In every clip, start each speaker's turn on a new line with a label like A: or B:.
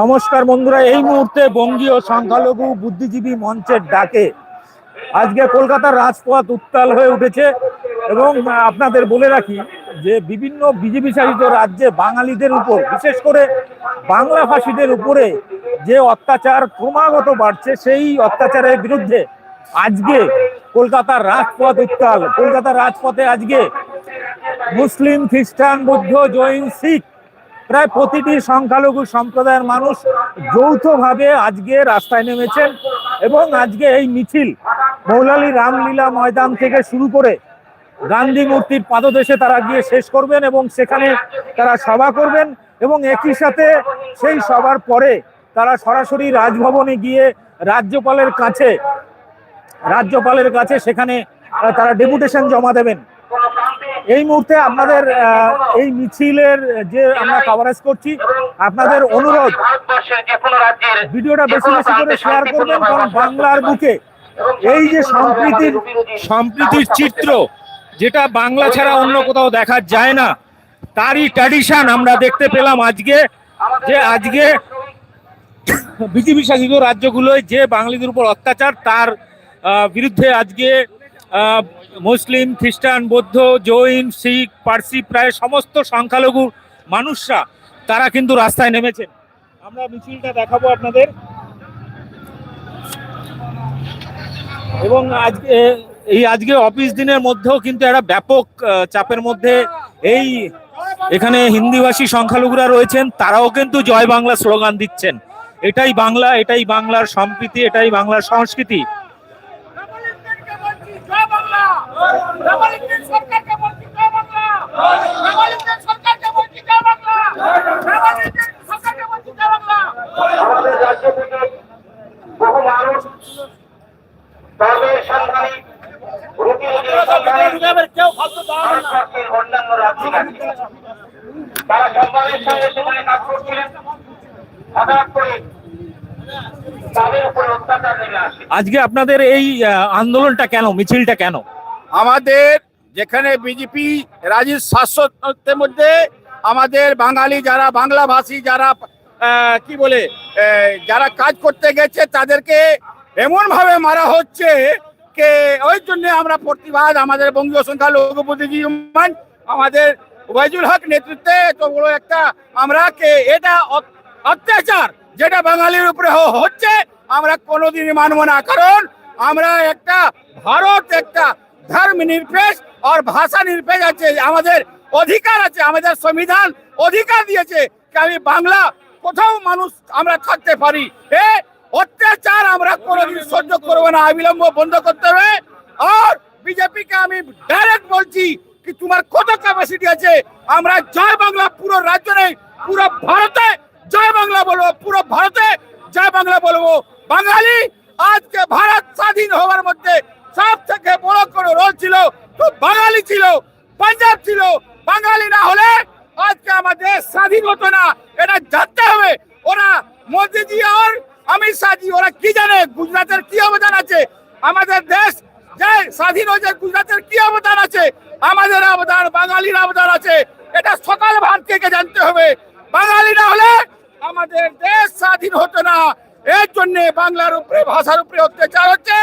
A: নমস্কার বন্ধুরা, এই মুহূর্তে বঙ্গীয় সংখ্যালঘু বুদ্ধিজীবী মঞ্চের ডাকে আজকে কলকাতার রাজপথ উত্তাল হয়ে উঠেছে এবং আপনাদের বলে রাখি যে বিভিন্ন বিজেপি শাসিত রাজ্যে বাঙালিদের উপর, বিশেষ করে বাংলা ভাষীদের উপরে যে অত্যাচার ক্রমাগত বাড়ছে, সেই অত্যাচারের বিরুদ্ধে আজকে কলকাতার রাজপথ উত্তাল। কলকাতার রাজপথে আজকে মুসলিম, খ্রিস্টান, বৌদ্ধ, জৈন, শিখ প্রায় প্রতিটি সংখ্যালঘু সম্প্রদায়ের মানুষ যৌথভাবে আজকে রাস্তায় নেমেছেন এবং আজকে এই মিছিল মৌলালী রামলীলা ময়দান থেকে শুরু করে গান্ধী মূর্তির পাদদেশে তারা গিয়ে শেষ করবেন এবং সেখানে তারা সভা করবেন এবং একই সাথে সেই সভার পরে তারা সরাসরি রাজভবনে গিয়ে রাজ্যপালের কাছে রাজ্যপালের কাছে সেখানে তারা ডেপুটেশন জমা দেবেন। এই মুহূর্তে আপনাদের এই মিছিলের যে আমরা কভারেজ করছি, আপনাদের অনুরোধ, ভিডিওটা বেশি বেশি করে শেয়ার করবেন, কারণ বাংলার বুকে এই যে সম্প্রীতির সম্প্রীতির চিত্র, যেটা বাংলা ছাড়া অন্য কোথাও দেখা যায় না, তারই ট্র্যাডিশন আমরা দেখতে পেলাম আজকে, যে আজকে বিজেপি শাসিত রাজ্যগুলোয় যে বাঙালিদের উপর অত্যাচার, তার বিরুদ্ধে আজকে মুসলিম, খ্রিস্টান, বৌদ্ধ, জৈন, শিখ, পার্সি প্রায় সমস্ত সংখ্যালঘু মানুষরা, তারা কিন্তু রাস্তায় নেমেছেন। আমরা মিছিলটা দেখাবো আপনাদের। এবং আজকে, এই আজকে অফিস দিনের মধ্যেও কিন্তু একটা ব্যাপক চাপের মধ্যে এই এখানে হিন্দিভাষী সংখ্যালঘুরা রয়েছেন, তারাও কিন্তু জয় বাংলা স্লোগান দিচ্ছেন। এটাই বাংলা, এটাই বাংলার সম্প্রীতি, এটাই বাংলার সংস্কৃতি
B: রামালিঙ্গনকে বলছি জয় বাংলা রামালিঙ্গন সরকারকে বলছি জয় বাংলা রামালিঙ্গন সরকারকে বলছি জয় বাংলা রামালিঙ্গন সরকারকে বলছি জয় বাংলা
C: আমাদের রাজ্য থেকে বহু মানুষ তাদের সন্তানী রুটি রুটি সন্তানী ভারতবর্ষের অন্যান্য রাজ্যে তারা সম্মানের সঙ্গে সেখানে কাজ করছিলেন। হঠাৎ করে তাদের উপর অত্যাচার নেমে আসে।
A: আজকে আপনাদের এই আন্দোলনটা কেন মিছিলটা কেন?
D: আমাদের যেখানে বিজেপি রাজ্যের শাসকের মধ্যে আমাদের বাঙালি যারা বাংলা ভাষী যারা কি বলে যারা কাজ করতে গেছে তাদেরকে এমন ভাবে মারা হচ্ছে কে, ওই জন্য আমরা প্রতিবাদ আমাদের বঙ্গীয় সংখ্যা লঘু বুদ্ধিজীবী আমাদের ওয়াইজুল হক নেতৃত্বে তো বড় একটা আমরা কে, এটা অত্যাচার যেটা বাঙালির উপরে হচ্ছে, আমরা কোনোদিনই মানব না। কারণ আমরা একটা ভারত, একটা ধর্ম নিরপেক্ষ আর ভাষা নিরপেক্ষ আছে, আমাদের অধিকার আছে, আমাদের সংবিধান অধিকার দিয়েছে আমি বাংলা কোথাও মানুষ আমরা থাকতে পারি। এ অত্যাচার আমরা কোনোদিন সহ্য করব না, অবিলম্ব বন্ধ করতে হবে। আর বিজেপিকে আমি ডাইরেক্ট বলছি কি তোমার কত ক্যাপাসিটি আছে? আমরা জয় বাংলা পুরো রাজ্য নেই, পুরো ভারতে জয় বাংলা বলব, পুরো ভারতে জয় বাংলা বলব। বাঙালি আজকে ভারত স্বাধীন হওয়ার মধ্যে সব থেকে বড় কোনো রোল ছিল তো বাঙালি ছিল, পাঞ্জাব ছিল। বাঙালি না হলে আজকে আমাদের স্বাধীন হতো না। এটা জানতে হবে। ওরা মোদিজি আর অমিত শাহজি, ওরা কি জানে? গুজরাটের কি অবদান আছে? আমাদের দেশ যে স্বাধীন হয়েছে, গুজরাটের কি অবদান আছে? আমাদের অবদান, বাঙালির অবদান আছে। এটা সকাল ভারতীয়কে জানতে হবে। বাঙালি না হলে আমাদের দেশ স্বাধীন হতো না। এর জন্য বাংলার উপরে, ভাষার উপরে অত্যাচার হচ্ছে।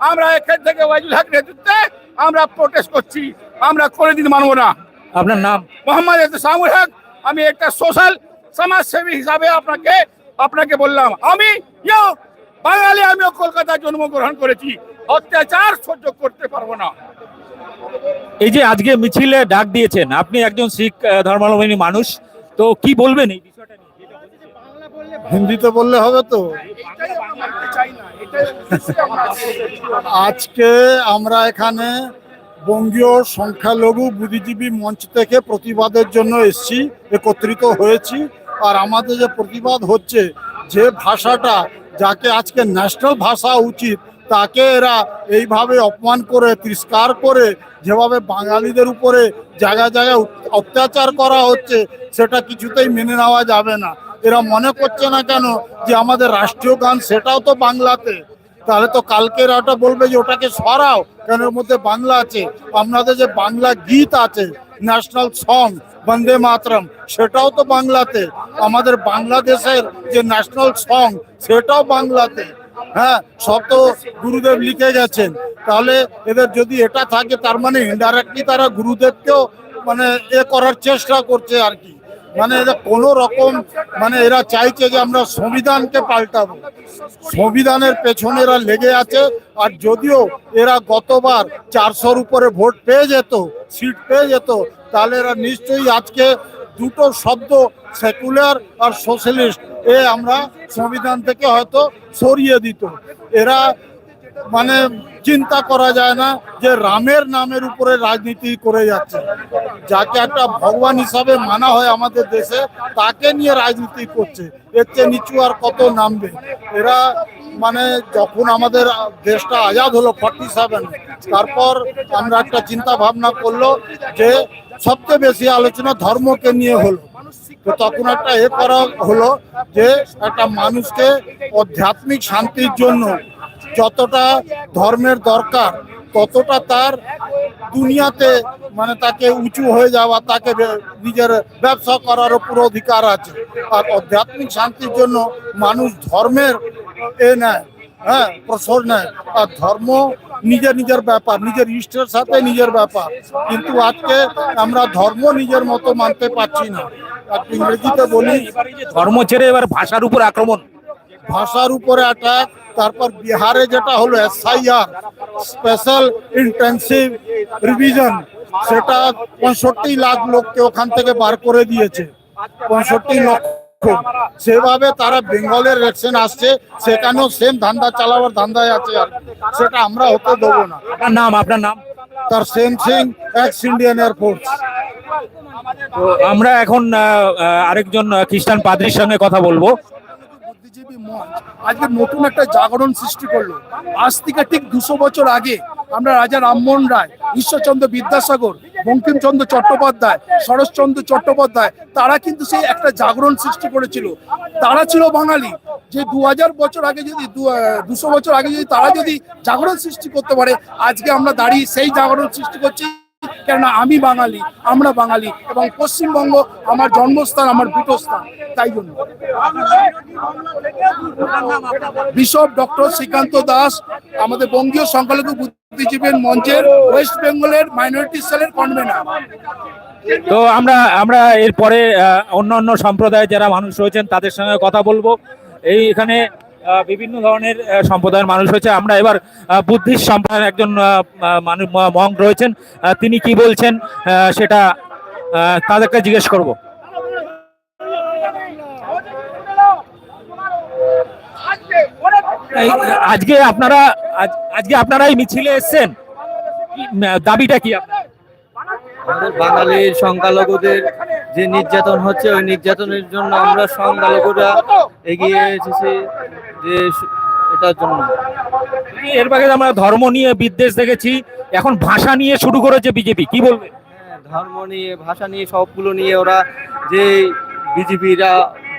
D: আমরা এখান থেকে ওয়াইজুল হক নেতৃত্বে আমরা প্রোটেস্ট করছি। আমরা করে দিতে মানবো না।
A: আপনার নাম?
D: মোহাম্মদ সামুল হক। আমি একটা সোশ্যাল সমাজসেবী হিসাবে আপনাকে আপনাকে বললাম আমি ইয়ো বাঙালি আমিও কলকাতায় জন্মগ্রহণ করেছি। অত্যাচার সহ্য করতে পারব না।
A: এই যে আজকে মিছিলে ডাক দিয়েছেন আপনি একজন শিখ ধর্মাবলম্বী মানুষ তো কি বলবেন এই বিষয়টা নিয়ে?
E: হিন্দিতে বললে হবে তো। আজকে আমরা এখানে বঙ্গীয় সংখ্যালঘু বুদ্ধিজীবী মঞ্চ থেকে প্রতিবাদের জন্য এসেছি, একত্রিত হয়েছি। আর আমাদের যে প্রতিবাদ হচ্ছে, যে ভাষাটা যাকে আজকে ন্যাশনাল ভাষা উচিত, তাকে এরা এইভাবে অপমান করে, তিরস্কার করে, যেভাবে বাঙালিদের উপরে জায়গায় জায়গায় অত্যাচার করা হচ্ছে, সেটা কিছুতেই মেনে নেওয়া যাবে না। এরা মনে করছে না কেন যে আমাদের রাষ্ট্রীয় গান সেটাও তো বাংলাতে। তাহলে তো কালকে ওটা বলবে যে ওটাকে সরাও, কেন এর মধ্যে বাংলা আছে? আপনাদের যে বাংলা গীত আছে, ন্যাশনাল সং, বন্দে মাতরম, সেটাও তো বাংলাতে। আমাদের বাংলাদেশের যে ন্যাশনাল সং, সেটাও বাংলাতে। হ্যাঁ সব তো গুরুদেব লিখে গেছেন। তাহলে এদের যদি এটা থাকে, তার মানে ইনডাইরেক্টলি তারা গুরুদেবকেও মানে এ করার চেষ্টা করছে আর কি। মানে এদের কোনো রকম মানে এরা চাইছে যে আমরা সংবিধানকে পাল্টাবো। সংবিধানের পেছনে এরা লেগে আছে, আর যদিও এরা গতবার চারশোর উপরে ভোট পেয়ে যেত, সিট পেয়ে যেত, তাহলে এরা নিশ্চয়ই আজকে দুটো শব্দ সেকুলার আর সোশ্যালিস্ট, এ আমরা সংবিধান থেকে হয়তো সরিয়ে দিত। এরা মানে চিন্তা করা যায় না যে রামের নামের উপরে রাজনীতি করে যাচ্ছে। যাকে একটা ভগবান হিসাবে মানা হয় আমাদের দেশে, তাকে নিয়ে রাজনীতি করছে। এর চেয়ে নিচু আর কত নামবে? এরা মানে যখন আমাদের দেশটা আজাদ হলো ফর্টি সেভেন তারপর আমরা একটা চিন্তা ভাবনা করল যে সবচেয়ে বেশি আলোচনা ধর্মকে নিয়ে হলো। তো তখন একটা এ করা হলো যে একটা মানুষকে আধ্যাত্মিক শান্তির জন্য যতটা ধর্মের দরকার, ততটা তার দুনিয়াতে মানে তাকে উঁচু হয়ে যাওয়া, তাকে নিজের ব্যবসা করারও পুরো অধিকার আছে। আর আধ্যাত্মিক শান্তির জন্য মানুষ ধর্মের এ নেয় হ্যাঁ প্রসর নেয়। আর ধর্ম নিজের নিজের ব্যাপার, নিজের ইষ্টের সাথে নিজের ব্যাপার। কিন্তু আজকে আমরা ধর্ম নিজের মতো মানতে পারছি না। ইংরেজিতে বলি
A: ধর্ম ছেড়ে এবার ভাষার উপর আক্রমণ।
E: ভাষার উপরে অ্যাটাক তারপর বিহারে যেটা হলো এসআইআর স্পেশাল ইন্টেন্সিভ রিভিশন সেটা পঁয়ষট্টি লাখ লোককে ওখান থেকে বার করে দিয়েছে। পঁয়ষট্টি লক্ষ। সেভাবে তারা বেঙ্গলের ইলেকশন আসছে সেখানেও সেম ধান্দা চালাবার ধান্দায় আছে আর সেটা আমরা হতে দেবো না।
A: আপনার নাম আপনার নাম?
E: Tarsem Singh ex Indian air force
A: তো আমরা এখন আরেকজন খ্রিস্টান পাদ্রির সঙ্গে কথা বলব।
F: মঞ্চ আজকে নতুন একটা জাগরণ সৃষ্টি করল। আজ থেকে ঠিক দুশো বছর আগে আমরা রাজা রামমোহন রায়, ঈশ্বরচন্দ্র বিদ্যাসাগর, বঙ্কিমচন্দ্র চট্টোপাধ্যায়, শরৎচন্দ্র চট্টোপাধ্যায়, তারা কিন্তু সেই একটা জাগরণ সৃষ্টি করেছিল। তারা ছিল বাঙালি। যে দু হাজার বছর আগে যদি দুশো বছর আগে যদি তারা যদি জাগরণ সৃষ্টি করতে পারে, আজকে আমরা দাঁড়িয়ে সেই জাগরণ সৃষ্টি করছি। কেননা আমি বাঙালি, আমরা বাঙালি এবং পশ্চিমবঙ্গ আমার জন্মস্থান, আমার পীঠস্থান, তাই জন্য। বিশপ ডক্টর শ্রীকান্ত দাস, আমাদের বঙ্গীয় সংখ্যালঘু বুদ্ধিজীবী মঞ্চের ওয়েস্ট বেঙ্গলের মাইনরিটি সেলের কনভেনার।
A: তো আমরা আমরা এরপরে অন্য অন্য সম্প্রদায়ের যারা মানুষ রয়েছেন, তাদের সঙ্গে কথা বলব। এই এখানে বিভিন্ন ধরনের সম্প্রদায়ের মানুষ রয়েছে। আমরা এবার বুদ্ধিস্ট সম্প্রদায়ের একজন মানুষ মঙ্ক রয়েছেন। তিনি কি বলছেন সেটা তাদেরকে জিজ্ঞেস করব। আজকে আপনারা, আজ- আজকে আপনারা এই মিছিলে এসছেন? দাবিটা কি
G: আমাদের বাঙালির সংখ্যালঘুদের যে নির্যাতন হচ্ছে, ওই নির্যাতনের জন্য আমরা সংখ্যালঘুরা এগিয়ে এসেছি। যে এটার জন্য।
A: এর আগে আমরা ধর্ম নিয়ে বিদ্বেষ দেখেছি এখন ভাষা নিয়ে শুরু করেছে বিজেপি কি বলবে?
G: হ্যাঁ, ধর্ম নিয়ে ভাষা নিয়ে সবগুলো নিয়ে ওরা যে বিজেপিরা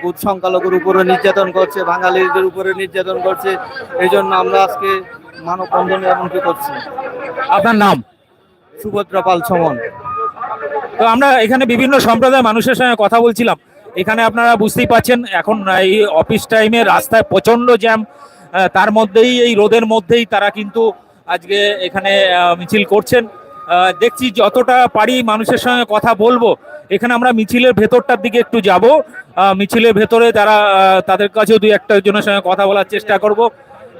G: বুধ সংখ্যালঘুর উপরে নির্যাতন করছে বাঙালিদের উপরে নির্যাতন করছে এই জন্য আমরা আজকে মানববন্ধন এমনকি করছি।
A: আপনার নাম?
G: সুভদ্রা পাল সমন
A: তো আমরা এখানে বিভিন্ন সম্প্রদায়ের মানুষের সঙ্গে কথা বলছিলাম। এখানে আপনারা বুঝতেই পাচ্ছেন, এখন এই অফিস টাইমে রাস্তায় প্রচণ্ড জ্যাম তার মধ্যেই, এই রোদের মধ্যেই তারা কিন্তু আজকে এখানে মিছিল করছেন। দেখছি যতটা পারি মানুষের সঙ্গে কথা বলব। এখানে আমরা মিছিলের ভেতরটার দিকে একটু যাব। মিছিলের ভেতরে তারা তাদের কাছেও দুই একটা জনের সঙ্গে কথা বলার চেষ্টা করব।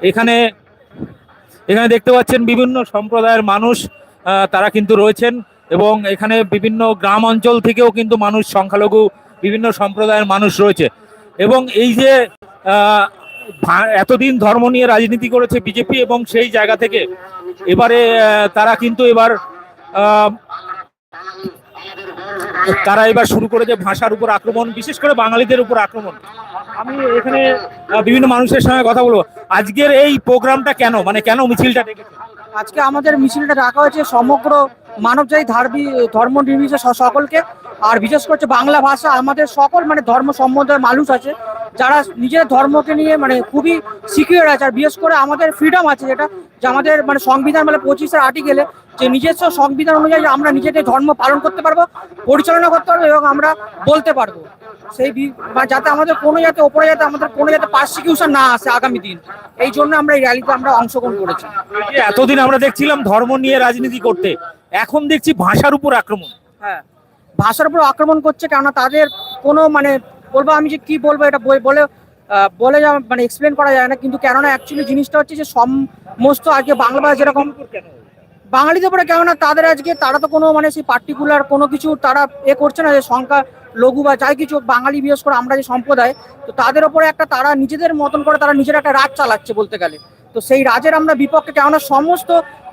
A: এখানে এখানে দেখতে পাচ্ছেন বিভিন্ন সম্প্রদায়ের মানুষ তারা কিন্তু রয়েছেন এবং এখানে বিভিন্ন গ্রাম অঞ্চল থেকেও কিন্তু মানুষ সংখ্যালঘু বিভিন্ন সম্প্রদায়ের মানুষ রয়েছে। এবং এই যে এতদিন ধর্ম নিয়ে রাজনীতি করেছে বিজেপি এবং সেই জায়গা থেকে, এবারে তারা কিন্তু এবার তারা এবার শুরু করেছে ভাষার উপর আক্রমণ, বিশেষ করে বাঙালিদের উপর আক্রমণ। আমি এখানে বিভিন্ন মানুষের সঙ্গে কথা বলব। আজকের এই প্রোগ্রামটা কেন? মানে কেন মিছিলটা
H: আজকে আমাদের মিছিলটা রাখা হয়েছে সমগ্র মানবজাতি ধার্মী, ধর্ম নির্বিশেষে সকলকে। আর বিশেষ করে বাংলা ভাষা আমাদের সকল মানে ধর্ম সম্বন্ধের মানুষ আছে যারা নিজের ধর্মকে নিয়ে মানে খুবই সিকিউর আছে। আর বিশেষ করে আমাদের ফ্রিডম আছে যেটা যে আমাদের মানে সংবিধান মানে পঁচিশের আর্টিকেলে যে নিজস্ব সংবিধান অনুযায়ী আমরা নিজেদের ধর্ম পালন করতে পারব পরিচালনা করতে পারব এবং আমরা বলতে পারব। সেই বা যাতে আমাদের কোনো যাতে ওপরে যাতে আমাদের কোনো যাতে পার্সিকিউশন না আসে আগামী দিন এই জন্য আমরা এই র্যালিতে আমরা অংশগ্রহণ করেছি।
A: এতদিন আমরা দেখছিলাম ধর্ম নিয়ে রাজনীতি করতে এখন দেখছি ভাষার উপর আক্রমণ।
H: হ্যাঁ। ভাষার উপর আক্রমণ করছে কেননা তাদের কোনো মানে বলব আমি যে কি বলব এটা বলে বলে মানে এক্সপ্লেন করা যায় না, কিন্তু কেননা অ্যাকচুয়ালি জিনিসটা হচ্ছে যে সমস্ত আজকে বাংলা ভাষা যেরকম বাঙালিদের উপরে কেননা তাদের আজকে তারা তো কোনো মানে সেই পার্টিকুলার কোনো কিছু তারা এ করছে না যে সংখ্যা, লঘু বা যাই কিছু বাঙালি বিশেষ করে আমরা যে সম্প্রদায়, তো তাদের ওপরে একটা তারা নিজেদের মতন করে তারা নিজের একটা রাজ চালাচ্ছে বলতে গেলে। তো সেই রাজের আমরা বিপক্ষে কেননা সমস্ত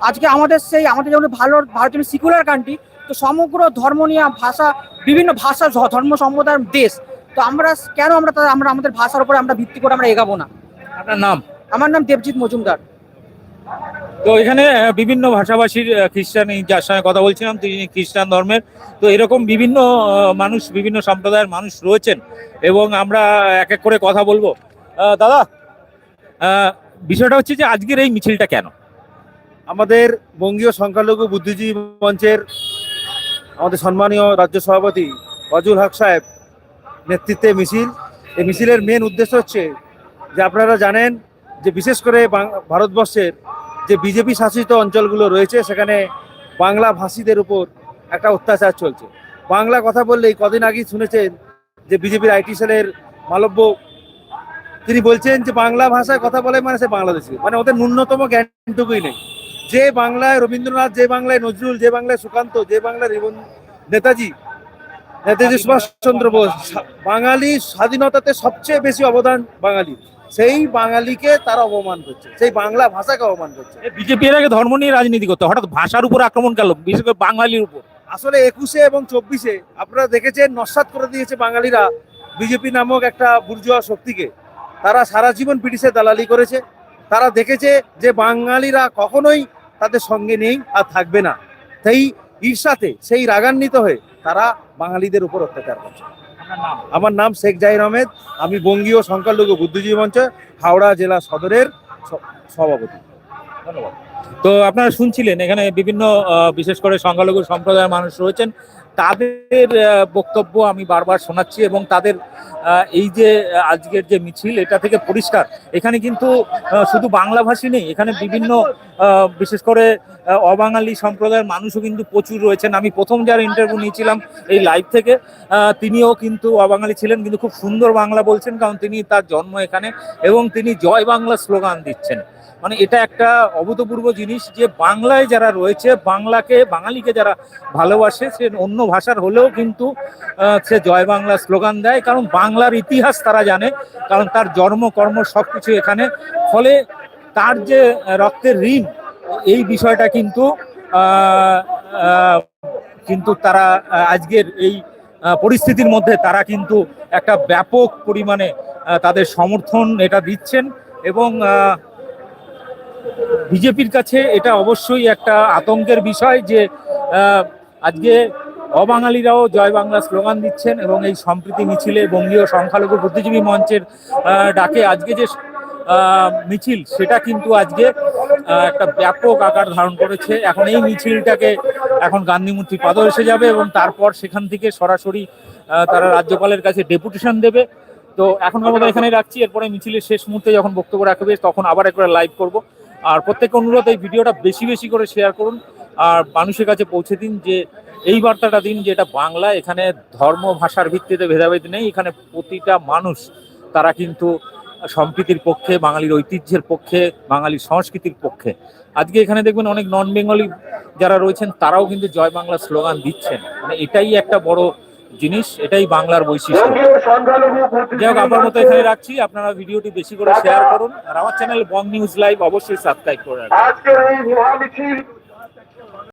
H: আজকে আমাদের সেই আমাদের যেমন ভালো ভারতীয় সিকুলার কান্ট্রি তো সমগ্র ধর্ম নিয়ে ভাষা বিভিন্ন ভাষা ধর্ম সম্প্রদায়ের দেশ। তো আমরা কেন আমরা তাদের- আমরা আমাদের ভাষার উপরে আমরা ভিত্তি করে আমরা এগাবো না?
A: আপনার নাম?
H: আমার নাম দেবজিৎ মজুমদার।
A: তো এখানে বিভিন্ন ভাষাভাষীর খ্রিস্টান যার সঙ্গে কথা বলছিলাম তিনি খ্রিস্টান ধর্মের। তো এরকম বিভিন্ন মানুষ বিভিন্ন সম্প্রদায়ের মানুষ রয়েছেন এবং আমরা এক এক করে কথা বলব। দাদা বিষয়টা হচ্ছে যে আজকের এই মিছিলটা কেন?
I: আমাদের বঙ্গীয় সংখ্যালঘু বুদ্ধিজীবী মঞ্চের আমাদের সম্মানীয় রাজ্য সভাপতি ওয়াজুল হক সাহেব নেতৃত্বে মিছিল। এই মিছিলের মেন উদ্দেশ্য হচ্ছে যে আপনারা জানেন যে বিশেষ করে ভারতবর্ষের যে বিজেপি শাসিত অঞ্চলগুলো রয়েছে, সেখানে বাংলা ভাষীদের উপর একটা অত্যাচার চলছে। বাংলা কথা বললেই কদিন আগেই শুনেছেন যে বিজেপির আইটি সেলের মালব্য, তিনি বলছেন যে বাংলা ভাষায় কথা বলে মানে সে বাংলাদেশি। মানে ওদের ন্যূনতম জ্ঞানটুকুই নেই। যে বাংলায় রবীন্দ্রনাথ যে বাংলায় নজরুল যে বাংলায় সুকান্ত যে বাংলায় নেতাজি নেতাজি সুভাষচন্দ্র বোস বাঙালি স্বাধীনতাতে সবচেয়ে বেশি অবদান বাঙালি সেই বাঙালিকে তারা অপমান করছে সেই বাংলা ভাষাকে অপমান করছে।
A: বিজেপি এর আগে ধর্ম নিয়ে রাজনীতি করতে হঠাৎ ভাষার উপর আক্রমণ গেল বিশেষ করে বাঙালির উপর।
I: আসলে একুশে এবং চব্বিশে আপনারা দেখেছেন নস্বাত করে দিয়েছে বাঙালিরা বিজেপি নামক একটা বুর্জোয়া শক্তিকে। তারা সারা জীবন ব্রিটিশের দালালি করেছে। তারা দেখেছে যে বাঙালিরা কখনোই তাদের সঙ্গে নেই আর থাকবে না। সেই ঈর্ষাতে সেই রাগান্বিত হয়ে তারা বাঙালিদের উপর অত্যাচার করছে। আমার নাম শেখ জাহির আহমেদ, আমি বঙ্গীয় সংখ্যালঘু বুদ্ধিজীবী মঞ্চ, হাওড়া জেলা সদরের সভাপতি।
A: ধন্যবাদ। তো আপনারা শুনছিলেন, এখানে বিভিন্ন বিশেষ করে সংখ্যালঘু সম্প্রদায়ের মানুষ রয়েছেন। তাদের বক্তব্য আমি বারবার শোনাচ্ছি এবং তাদের এই যে আজকের যে মিছিল, এটা থেকে পরিষ্কার। এখানে কিন্তু শুধু বাংলাভাষী নেই, এখানে বিভিন্ন বিশেষ করে অবাঙালি সম্প্রদায়ের মানুষও কিন্তু প্রচুর রয়েছেন। আমি প্রথম যার ইন্টারভিউ নিয়েছিলাম এই লাইভ থেকে তিনিও কিন্তু অবাঙালি ছিলেন, কিন্তু খুব সুন্দর বাংলা বলছেন, কারণ তিনি তার জন্ম এখানে এবং তিনি জয় বাংলা স্লোগান দিচ্ছেন। মানে এটা একটা অভূতপূর্ব জিনিস যে, বাংলায় যারা রয়েছে, বাংলাকে, বাঙালিকে যারা ভালোবাসে, সে অন্য ভাষার হলেও কিন্তু সে জয় বাংলা স্লোগান দেয়। কারণ বাংলার ইতিহাস তারা জানে, কারণ তার জন্ম, কর্ম সব কিছু এখানে। ফলে তার যে রক্তের ঋণ, এই বিষয়টা কিন্তু কিন্তু তারা আজকের এই পরিস্থিতির মধ্যে তারা কিন্তু একটা ব্যাপক পরিমাণে তাদের সমর্থন এটা দিচ্ছেন এবং বিজেপির কাছে এটা অবশ্যই একটা আতঙ্কের বিষয় যে আজকে অবাঙালিরাও জয় বাংলা স্লোগান দিচ্ছেন এবং এই সম্প্রীতি মিছিলে বঙ্গীয় সংখ্যালঘু বুদ্ধিজীবী মঞ্চের ডাকে আজকে যে মিছিল, সেটা কিন্তু আজকে একটা ব্যাপক আকার ধারণ করেছে। এখন এই মিছিলটাকে এখন গান্ধী মূর্তি পাদ এসে যাবে এবং তারপর সেখান থেকে সরাসরি তারা রাজ্যপালের কাছে ডেপুটেশন দেবে। তো এখনকার মতো এখানে রাখছি, এরপরে মিছিলের শেষ মুহূর্তে যখন বক্তব্য রাখবে তখন আবার একবার লাইভ করব। আর প্রত্যেক অনুরোধ, এই ভিডিওটা বেশি বেশি করে শেয়ার করুন। আর মানুষের কাছে পৌঁছে দিন যে এই বার্তাটা দিন যে এটা বাংলা, এখানে ধর্ম, ভাষার ভিত্তিতে ভেদাভেদ নেই, এখানে প্রতিটা মানুষ, তারা কিন্তু সম্প্রীতির পক্ষে, বাঙালির ঐতিহ্যের পক্ষে, বাঙালির সংস্কৃতির পক্ষে। আজকে এখানে দেখবেন অনেক নন বেঙ্গলি যারা রয়েছেন, তারাও কিন্তু জয় বাংলা স্লোগান দিচ্ছেন। মানে এটাই একটা বড় জিনিস, এটাই বাংলার বৈশিষ্ট্য। যাই হোক আপনার মতো এখানে রাখছি। আপনারা ভিডিওটি বেশি করে শেয়ার করুন। আর আমার চ্যানেল বং নিউজ লাইভ অবশ্যই সাবস্ক্রাইব করে
C: মহামিছিল